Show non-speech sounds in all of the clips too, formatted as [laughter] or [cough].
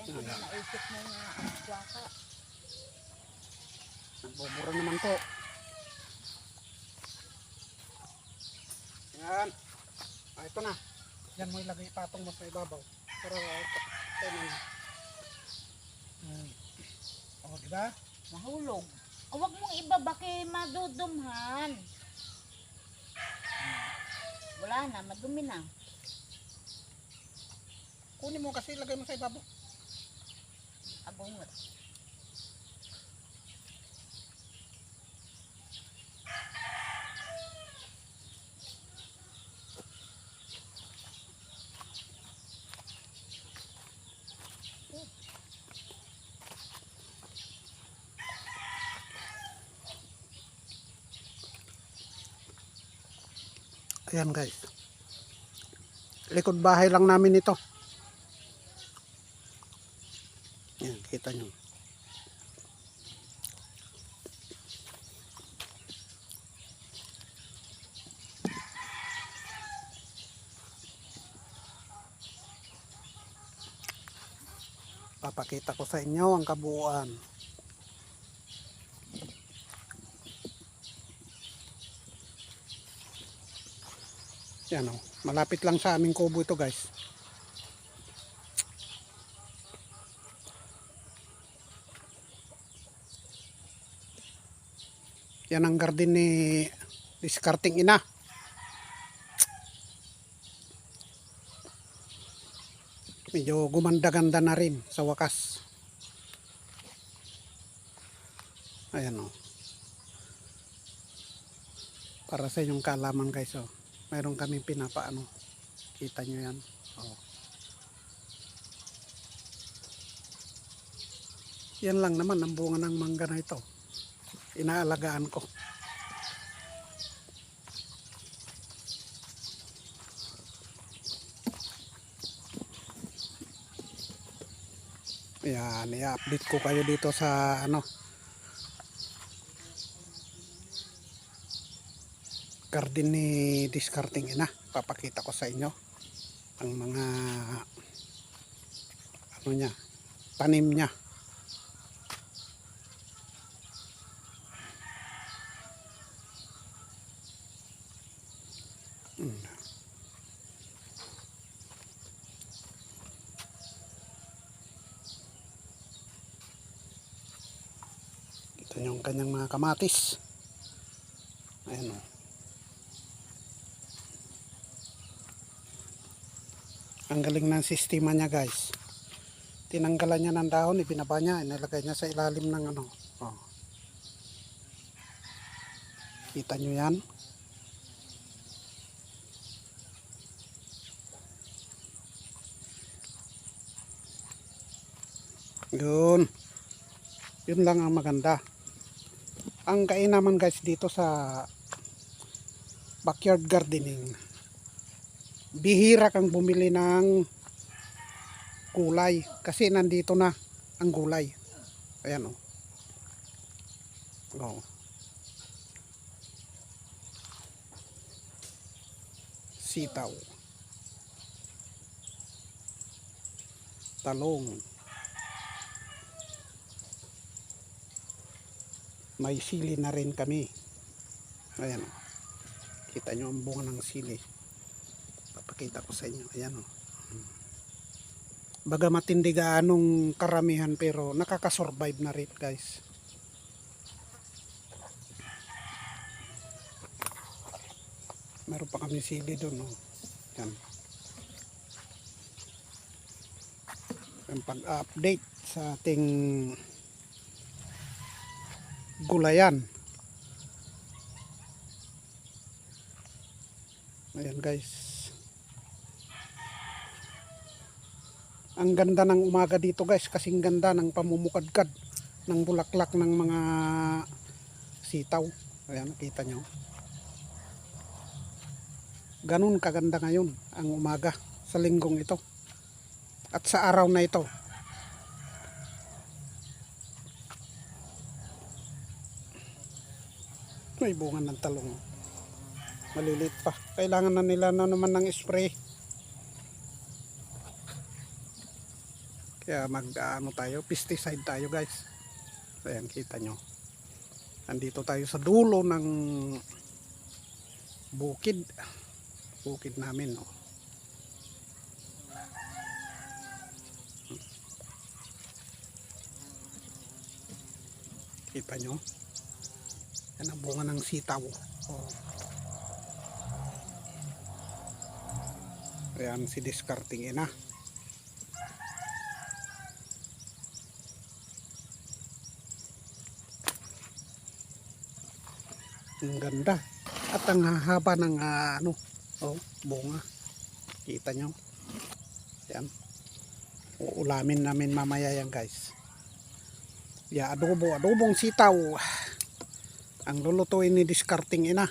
Kaya hindi na naisip mo nga ang kwaka. Nagbubura naman to. Yan. Ah, ito na. Yan mo ilagay patong mo sa ibabaw. Pero ito, ito na. Hmm. O, di ba? Mahulog. O, wag mong ibabaki madudumhan. Hmm. Wala na, madumi na. Kunin mo kasi ilagay mo sa ibabaw. Abungot. Ayan guys. Likod bahay lang namin ito. Ayan, kita nyo. Papakita ko sa inyo ang kabuuan. Yan o. Malapit lang sa aming kubo ito guys. Yan ang garden ni discarding ina. Medyo gumanda-ganda na rin sa wakas. Ayan o. Para sa inyong kaalaman guys o. Mayroon kaming pinapaano. Kita nyo yan. O. Yan lang naman ang bunga ng mangga na ito. Inaalagaan ko. Yan, i-update ko kayo dito sa ano. Garden ni discarding ina. Papakita ko sa inyo ang mga ano niya, tanim niya. Ito yung kanyang mga kamatis. Ayan o. Ang galing ng sistema niya guys. Tinanggalan niya ng dahon, ibinaba niya, inilagay niya sa ilalim ng ano. Oh. Kita nyo yan? Yun. Yun lang ang maganda. Ang kain naman guys dito sa backyard gardening. Bihira kang bumili ng kulay kasi nandito na ang gulay. Ayan oh. Oh. Sitaw. Talong. May sili na rin kami. Ayan o kita nyo ang bunga ng sili. Papakita ko sa inyo. Ayan o baga matindi gaanong karamihan pero nakakasurvive na rin guys. Meron pa kami sili doon o yan ang pag-update sa ating gulayan. Ayan guys. Ang ganda ng umaga dito guys. Kasing ganda ng pamumukadkad ng bulaklak ng mga sitaw. Ayan, nakita nyo. Ganun kaganda ngayon ang umaga sa linggong ito. At sa araw na ito. May bunga ng talong. Malilit pa. Kailangan na nila na naman ng spray. Kaya mag ano tayo, pesticide tayo guys. Ayan, kita nyo. Andito tayo sa dulo ng bukid. Bukid namin. Oh. Kita nyo? Yan ang bunga ng sitaw. Oh. Ayan si discarding ina. Ang ganda. At ang haba ng ah, ano, oh, bunga. Kita nyo. Yan. Uulamin namin mamaya yan guys. Ya, adobo, adobong sitaw. Ang lulutuin ni discarding ina.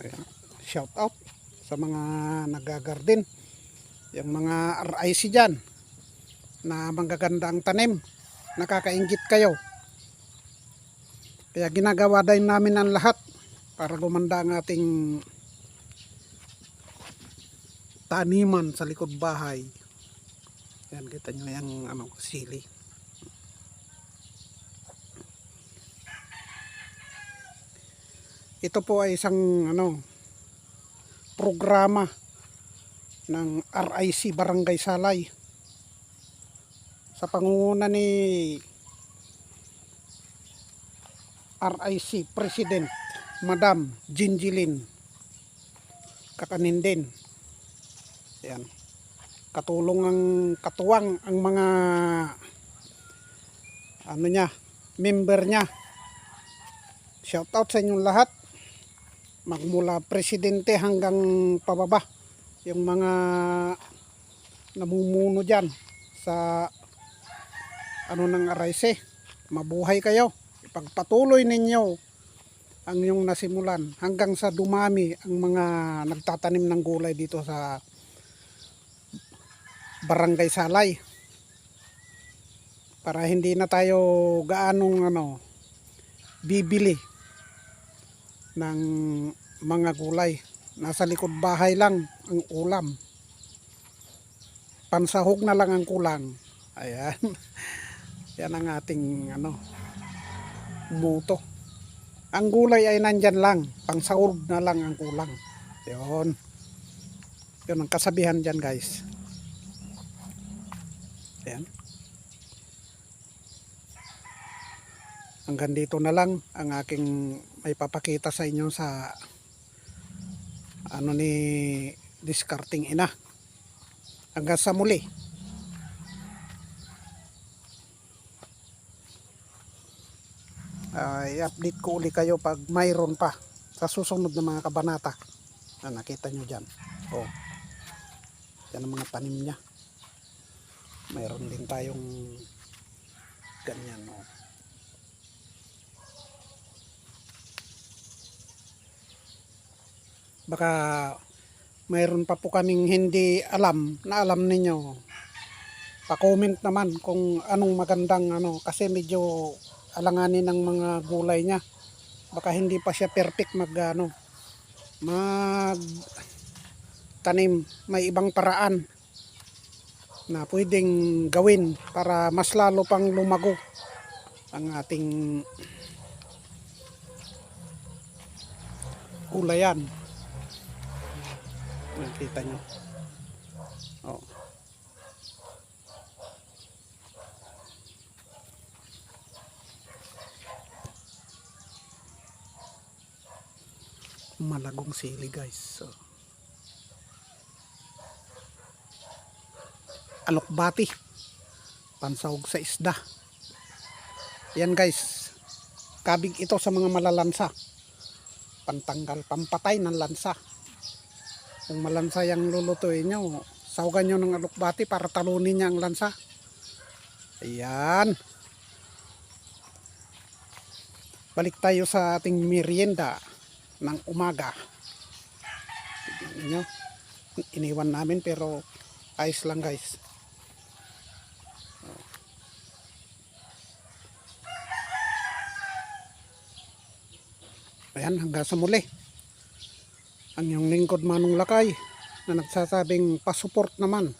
Ayan. Shout out sa mga nagagarden. Yung mga RIC dyan na manggaganda ang tanim. Nakakaingit kayo. Kaya ginagawa din namin ang lahat para gumanda ang ating taniman sa likod bahay. Yan, kita nyo yung ano, sili. Ito po ay isang ano programa ng RIC Barangay Salay. Sa pangunguna ni RIC President Madam Jinjilin Kakanindin yan katulong ang katuwang ang mga ano niya member niya. Shout out sa inyong lahat. Magmula presidente hanggang pababa. Yung mga namumuno dyan sa ano ng RIC mabuhay kayo. Ipagpatuloy ninyo ang yung nasimulan hanggang sa dumami ang mga nagtatanim ng gulay dito sa barangay Salay para hindi na tayo gaanong ano bibili ng mga gulay. Nasa likod bahay lang ang ulam. Pansahog na lang ang kulang. Ayan. [laughs] Yan ang ating ano muto. Ang gulay ay nandyan lang. Pangsahog na lang ang kulang. Yun. Yun ang kasabihan dyan guys. Ayan. Hanggang dito na lang ang aking may papakita sa inyo sa ano ni discarding ina. Hanggang sa muli. Ah, i-update ko uli kayo pag mayroon pa sa susunod na mga kabanata na nakita nyo dyan. Oh. Yan ang mga tanim niya. Mayroon din tayong ganyan. Oh. baka mayroon pa po kaming hindi alam na alam ninyo pa-comment naman kung anong magandang ano kasi medyo alanganin ng mga gulay niya baka hindi pa siya perfect mag ano mag tanim may ibang paraan na pwedeng gawin para mas lalo pang lumago ang ating gulayan Nakita nyo. Oh. Malagong sili guys. So. Alokbati. Pansahog sa isda. Yan guys. Kabig ito sa mga malalansa. Pantanggal, pampatay ng lansa kung malansa yung lulutuin nyo sawagan nyo ng alukbati para talunin niya ang lansa ayan balik tayo sa ating merienda ng umaga tignan nyo iniwan namin pero ayos lang guys ayan hanggang sa muli ang yung lingkod Manong Lakay na nagsasabing pasuport naman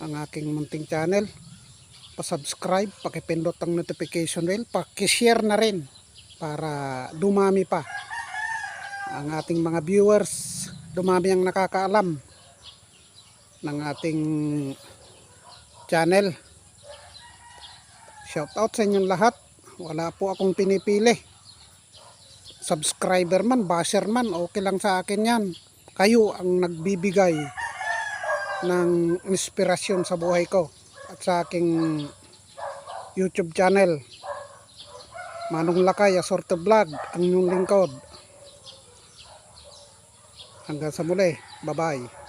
ang aking munting channel. Pa-subscribe, pakipindot ang notification bell, pakishare na rin para dumami pa ang ating mga viewers, dumami ang nakakaalam ng ating channel. Shout out sa inyong lahat. Wala po akong pinipili. Subscriber man, basher man, okay lang sa akin yan. Kayo ang nagbibigay ng inspirasyon sa buhay ko at sa aking YouTube channel. Manong Lakay, Asorte Vlog, ang inyong lingkod. Hanggang sa muli. Bye-bye.